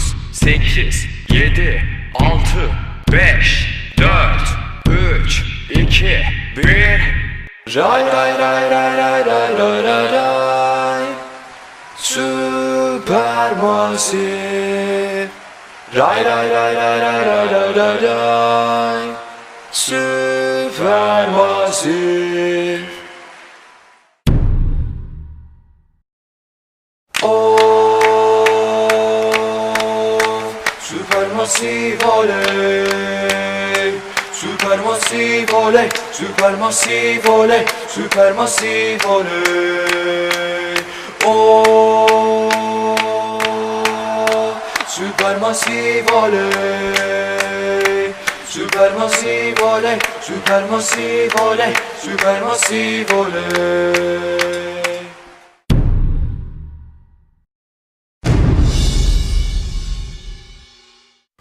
8, 7, 6, 5, 4, 3, 2, 1 Ray ray ray ray ray ray ray ray ray Süpermasif Ray ray ray ray ray ray ray ray ray Süpermasif Supermassive Oley Supermassive Oley Supermassive Oley Oh. Supermassive Oley Supermassive Oley Supermassive Oley Supermassive Oley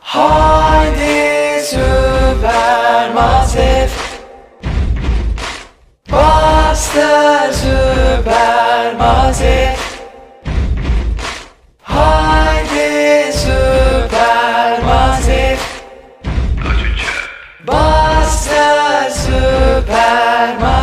Haydi süpermasif Bastır süpermasif Haydi süpermasif Bastır süpermasif